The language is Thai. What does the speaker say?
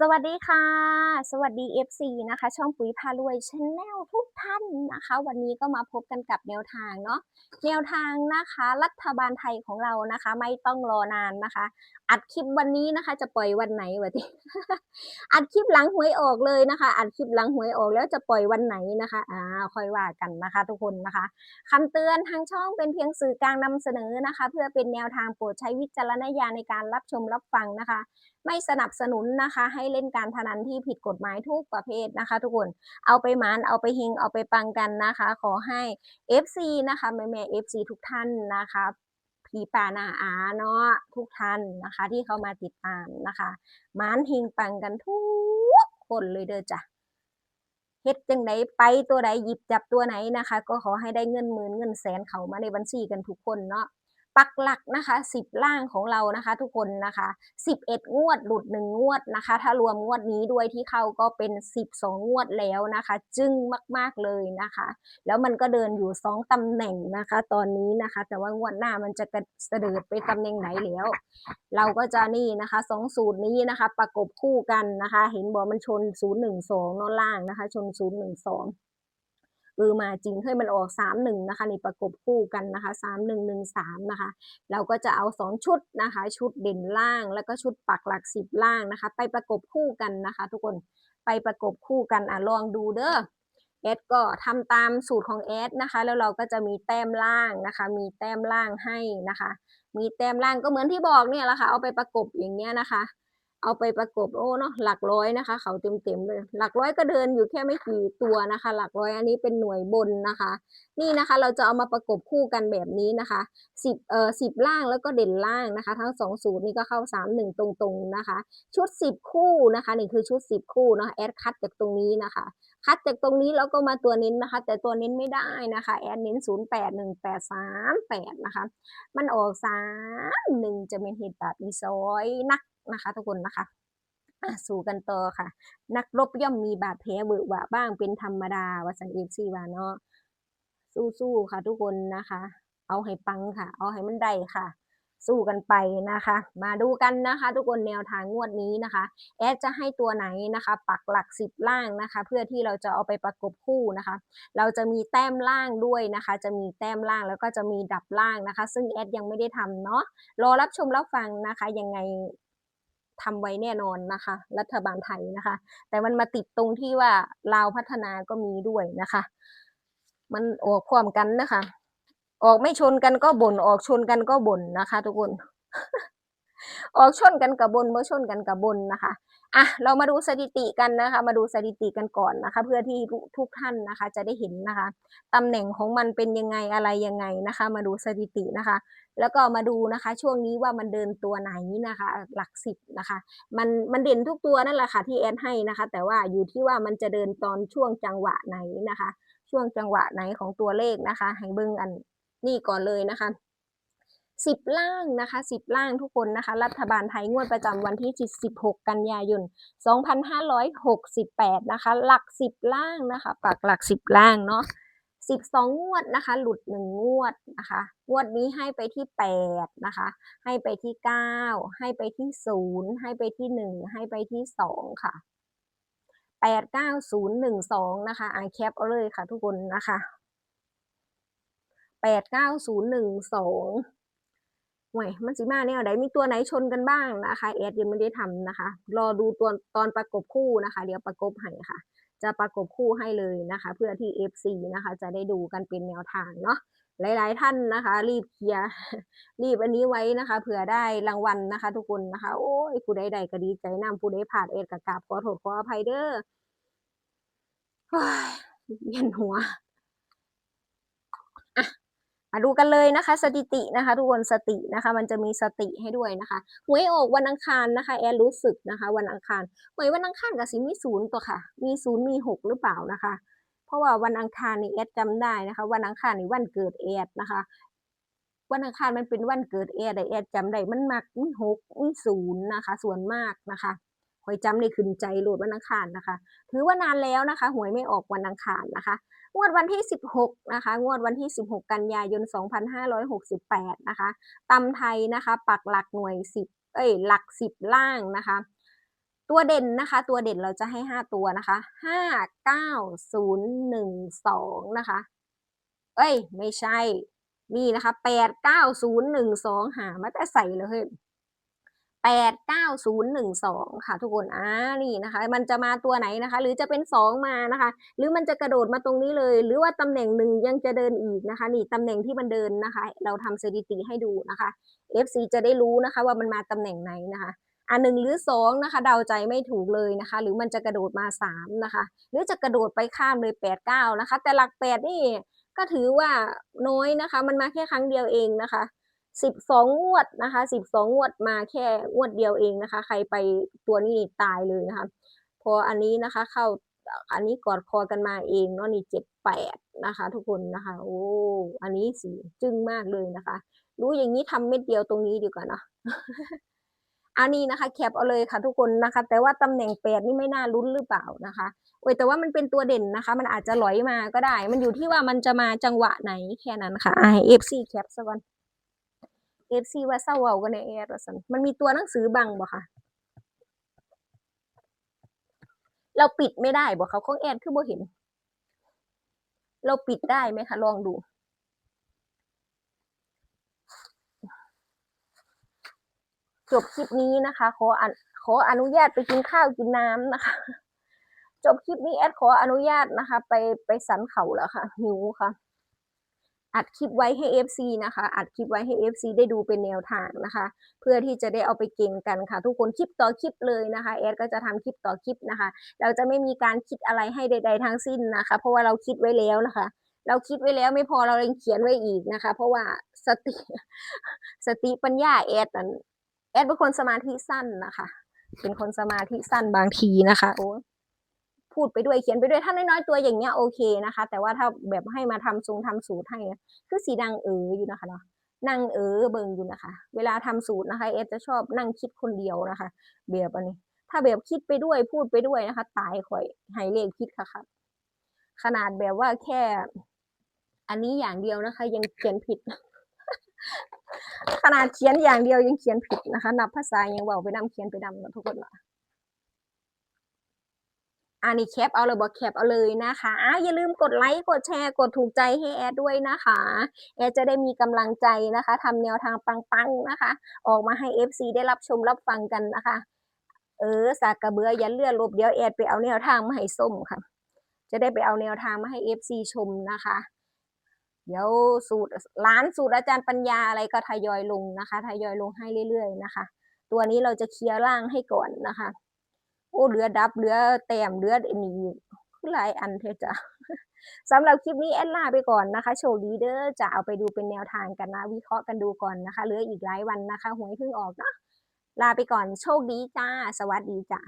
สวัสดีค่ะ สวัสดี FC นะคะ ช่องปุ๋ยพารวยชแนลทุกท่านนะคะ วันนี้ก็มาพบกันกับแนวทางเนาะแนวทางนะคะ รัฐบาลไทยของเรานะคะ ไม่ต้องรอนานนะคะ อัดคลิปวันนี้นะคะ จะปล่อยวันไหนวะทีอัดคลิปหลังหวยออกเลยนะคะ อัดคลิปหลังหวยออกแล้วจะปล่อยวันไหนนะคะอ่าค่อยว่ากันนะคะ ทุกคนนะคะคำเตือนทางช่องเป็นเพียงสื่อกลางนำเสนอนะคะ เพื่อเป็นแนวทางโปรดใช้วิจารณญาณในการรับชมรับฟังนะคะ ไม่สนับสนุนนะคะให้เล่นการพนันที่ผิดกฎหมายทุกประเภทนะคะ ทุกคนเอาไปมานเอาไปเฮงเอาไปปังกันนะคะ ขอให้ FC นะคะแม่แม่ FC ทุกท่านนะคะผีป่านาอาเนาะทุกท่านนะคะ ที่เข้ามาติดตามนะคะมานเฮงปังกันทุกคนเลยเด้อจ้ะเฮ็ดจังไดไปตัวใดหยิบจับตัวไหนนะคะ ก็ขอให้ได้เงินหมื่นเงินแสนเขามาในบัญชีกันทุกคนเนาะ ปักหลักนะคะ10ล่างของเรานะคะ ทุกคนนะคะ11งวดหลุด1งวดนะคะ ถ้ารวมงวดนี้ด้วยที่เข้าก็เป็น12งวดแล้วนะคะ จึ้งมากๆเลยนะคะ แล้วมันก็เดินอยู่2ตำแหน่งนะคะ ตอนนี้นะคะ แต่ว่างวดหน้ามันจะกระเสดิดไปตำแหน่งไหนแล้ว เราก็จะนี่นะคะสองสูตรนี้นะคะ ประกบคู่กันนะคะ เห็นบอกมันชน012นอนล่างนะคะ ชน012 เออมาจริงให้มันออกสามหนึ่งนะคะนี่ประกบคู่กันนะคะสามหนึ่งหนึ่งสามนะคะเราก็จะเอาสองชุดนะคะ ชุดเด่นล่างแล้วก็ชุดปักหลักสิบล่างนะคะ ไปประกบคู่กันนะคะ ทุกคนไปประกบคู่กันอะลองดูเด้อแอดก็ทำตามสูตรของแอดนะคะ แล้วเราก็จะมีแต้มล่างนะคะ มีแต้มล่างให้นะคะ มีแต้มล่างก็เหมือนที่บอกเนี่ยแหละค่ะเอาไปประกบอย่างเงี้ยนะคะ เอาไปประกบโอ้เนาะหลักร้อยนะคะ เขาเต็มๆเลย หลักร้อยก็เดินอยู่แค่ไม่กี่ตัวนะคะ หลักร้อยอันนี้เป็นหน่วยบนนะคะ นี่นะคะเราจะเอามาประกบคู่กันแบบนี้นะคะสิบเอ่อสิบล่างแล้วก็เด่นล่างนะคะ ทั้งสองสูตรนี้ก็เข้าสามหนึ่งตรงๆนะคะ ชุดสิบคู่นะคะนี่คือชุดสิบคู่เนาะแอดคัดจากตรงนี้นะคะคัดจากตรงนี้แล้วก็มาตัวเน้นนะคะ แต่ตัวเน้นไม่ได้นะคะ แอดเน้นศูนย์แปดหนึ่งแปดสามแปดนะคะ มันออกสามหนึ่งจะเป็นเหตุแบบอีซอยนัก นะคะทุกคนนะคะสู่กันต่อค่ะ นักรบย่อมมีบาดแผลเบิกหวะบ้างเป็นธรรมดาวัสันเอฟซีวาเนาะสู้ๆค่ะ ทุกคนนะคะ เอาให้ปังค่ะ เอาให้มันได้ค่ะ สู้กันไปนะคะ มาดูกันนะคะ ทุกคนแนวทางงวดนี้นะคะ แอดจะให้ตัวไหนนะคะ ปักหลักสิบล่างนะคะ เพื่อที่เราจะเอาไปประกบคู่นะคะ เราจะมีแต้มล่างด้วยนะคะ จะมีแต้มล่างแล้วก็จะมีดับล่างนะคะ ซึ่งแอดยังไม่ได้ทำเนาะรอรับชมรับฟังนะคะยังไง ทำไว้แน่นอนนะคะ รัฐบาลไทยนะคะ แต่มันมาติดตรงที่ว่าลาวพัฒนาก็มีด้วยนะคะ มันออกความกันนะคะ ออกไม่ชนกันก็บ่นออกชนกันก็บ่นนะคะ ทุกคน ออกชนกันกับบนเมื่อชนกันกับบนนะคะอะเรามาดูสถิติกันนะคะ มาดูสถิติกันก่อนนะคะ เพื่อที่ทุกท่านนะคะ จะได้เห็นนะคะตำแหน่งของมันเป็นยังไงอะไรยังไงนะคะ มาดูสถิตินะคะ แล้วก็มาดูนะคะ ช่วงนี้ว่ามันเดินตัวไหนนะคะ หลักสิบนะคะ มันมันเด่นทุกตัวนั่นแหละค่ะที่แอนให้นะคะ แต่ว่าอยู่ที่ว่ามันจะเดินตอนช่วงจังหวะไหนนะคะ ช่วงจังหวะไหนของตัวเลขนะคะ ให้เบิ่งอันนี่ก่อนเลยนะคะ สิบล่างนะคะสิบล่างทุกคนนะคะ รัฐบาลไทยงวดประจำวันที่ 16 กันยายน 2568 นะคะ หลักสิบล่างนะคะ ปักหลักสิบล่างเนาะสิบสองงวดนะคะ หลุดหนึ่งงวดนะคะ งวดนี้ให้ไปที่แปดนะคะ ให้ไปที่เก้าให้ไปที่ศูนย์ให้ไปที่หนึ่งให้ไปที่สองค่ะแปดเก้าศูนย์หนึ่งสองนะคะอ่าแคปเอาเลยค่ะทุกคนนะคะแปดเก้าศูนย์ ห่วยมันสิมาแนวไหนมีตัวไหนชนกันบ้างนะคะแอดยังไม่ได้ทำนะคะ รอดูตัวตอนประกบคู่นะคะ เดี๋ยวประกบให้ค่ะ จะประกบคู่ให้เลยนะคะ เพื่อที่ FC นะคะ จะได้ดูกันเป็นแนวทางเนาะหลาย ๆ ท่านนะคะ รีบเคลียร์รีบอันนี้ไว้นะคะเผื่อได้รางวัลนะคะ ทุกคนนะคะ โอ้ยผู้ใดๆก็ดีใจนำผู้ใดผ่านเอ็ดกับกาบขอโทษขออภัยเด้อเยเวียนหัว ดูกันเลยนะคะ สถิตินะคะ ทุกคนสตินะคะ มันจะมีสติให้ด้วยนะคะหวยออกวันอังคารนะคะ แอนรู้สึกนะคะ วันอังคารหวยวันอังคารกับสิมีศูนย์ตัวค่ะ มีศูนย์มีหกหรือเปล่านะคะ เพราะว่าวันอังคารนี่แอดจำได้นะคะ วันอังคารนี่วันเกิดแอดนะคะ วันอังคารมันเป็นวันเกิดแอดแต่แอดจำได้มันมักมีหกมีศูนย์นะคะ ส่วนมากนะคะ หวยจำในขึ้นใจโหลดวันอังคารนะคะ ถือว่านานแล้วนะคะ หวยไม่ออกวันอังคารนะคะ งวดวันที่ 16 นะคะ งวดวันที่ 16 กันยายน 2568 นะคะตำไทยนะคะ ปักหลักหน่วย 10 เอ้ย หลัก 10 ล่างนะคะ ตัวเด่นนะคะ ตัวเด่นเราจะให้ห้าตัวนะคะห้าเก้าศูนย์หนึ่งสองนะคะ เอ้ย ไม่ใช่ นี่นะคะแปดเก้าศูนย์หนึ่งสองหามาแต่ใส่เลย แปดเก้าศูนย์หนึ่งสองค่ะทุกคนอ่านี่นะคะ มันจะมาตัวไหนนะคะ หรือจะเป็นสองมานะคะ หรือมันจะกระโดดมาตรงนี้เลย หรือว่าตำแหน่งหนึ่งยังจะเดินอีกนะคะ นี่ตำแหน่งที่มันเดินนะคะ เราทำสถิติให้ดูนะคะ FC จะได้รู้นะคะ ว่ามันมาตำแหน่งไหนนะคะอ่าหนึ่งหรือสองนะคะเดาใจไม่ถูกเลยนะคะ หรือมันจะกระโดดมาสามนะคะ หรือจะกระโดดไปข้ามเลยแปดเก้านะคะ แต่หลักแปดนี่ก็ถือว่าน้อยนะคะ มันมาแค่ครั้งเดียวเองนะคะ สิบสองงวดนะคะสิบสองงวดมาแค่งวดเดียวเองนะคะ ใครไปตัวนี้ตายเลยนะคะ พออันนี้นะคะเข้าอันนี้กอดคอกันมาเองเนาะนี่เจ็ดแปดนะคะ ทุกคนนะคะ โอ้อันนี้สีจึ้งมากเลยนะคะ รู้อย่างนี้ทำเม็ดเดียวตรงนี้ดีกว่าเนาะอันนี้นะคะแคปเอาเลยค่ะทุกคนนะคะ แต่ว่าตำแหน่งแปดนี่ไม่น่าลุ้นหรือเปล่านะคะโอ้ยแต่ว่ามันเป็นตัวเด่นนะคะ มันอาจจะลอยมาก็ได้ มันอยู่ที่ว่ามันจะมาจังหวะไหนแค่นั้นค่ะไอเอฟซีแคปซะก่อน เอฟซีว่าเศร้าเว้ากันในแอร์สันมันมีตัวหนังสือบังบ่คะเราปิดไม่ได้บ่เขาของแอดคือบ่เห็น เราปิดได้ไหมคะลองดูจบคลิปนี้นะคะขออนขออนุญาตไปกินข้าวกินน้ำนะคะ จบคลิปนี้แอดขออนุญาตนะคะ ไปไปสันเขาแล้วค่ะหิวค่ะ อัดคลิปไว้ให้ FC นะคะ อัดคลิปไว้ให้ FC ได้ดูเป็นแนวทางนะคะ เพื่อที่จะได้เอาไปเก่งกันค่ะ ทุกคนคลิปต่อคลิปเลยนะคะแอดก็จะทำคลิปต่อคลิปนะคะ เราจะไม่มีการคิดอะไรให้ใด ๆ ทั้งสิ้นนะคะ เพราะว่าเราคิดไว้แล้วนะคะ เราคิดไว้แล้วไม่พอเรายังเขียนไว้อีกนะคะ เพราะว่าสติสติปัญญาแอดนั้นแอดเป็นคนสมาธิสั้นนะคะ เป็นคนสมาธิสั้นบางทีนะคะโอ้ พูดไปด้วยเขียนไปด้วยถ้าน้อยๆตัวอย่างเงี้ยโอเคนะคะ แต่ว่าถ้าแบบให้มาทำทรงทำสูตรให้คือสีดังเอออยู่นะคะเนาะนั่งเออเบิงอยู่นะคะ เวลาทำสูตรนะคะเอสจะชอบนั่งคิดคนเดียวนะคะแบบอันนี้ ถ้าแบบคิดไปด้วยพูดไปด้วยนะคะ ตายข่อยหายเลขคิดค่ะครับขนาดแบบว่าแค่ อันนี้อย่างเดียวนะคะ ยังเขียนผิด ขนาดเขียนอย่างเดียวยังเขียนผิดนะคะ นับภาษายังเว่าไปนำเขียนไปนำทุกคนละ อันนี้แคปเอาเลยบอกแคปเอาเลยนะคะอ้าอย่าลืมกดไลค์กดแชร์กดถูกใจให้แอดด้วยนะคะ แอดจะได้มีกำลังใจนะคะทำแนวทางปังๆนะคะ ออกมาให้ FC ได้รับชมรับฟังกันนะคะ เออสากกระเบือยันเลือดลบเดี๋ยวแอดไปเอาแนวทางมาให้ส้มค่ะ จะได้ไปเอาแนวทางมาให้ FC ชมนะคะเดี๋ยวสูตรร้านสูตรอาจารย์ปัญญาอะไรก็ทยอยลงนะคะ ทยอยลงให้เรื่อยๆนะคะ ตัวนี้เราจะเคลียร์ร่างให้ก่อนนะคะ อ้เหลือดับเหลือแต้มเหลืออนนี้คือหลายอันเทจ้ะสำหรับคลิปนี้แอดลาไปก่อนนะคะ โชว์ดีเดอร์จะเอาไปดูเป็นแนวทางกันนะ วิเคราะห์กันดูก่อนนะคะเหลืออีกหลายวันนะคะหวยเพิ่งออกเนาะลาไปก่อนโชคดีจ้า สวัสดีจ้า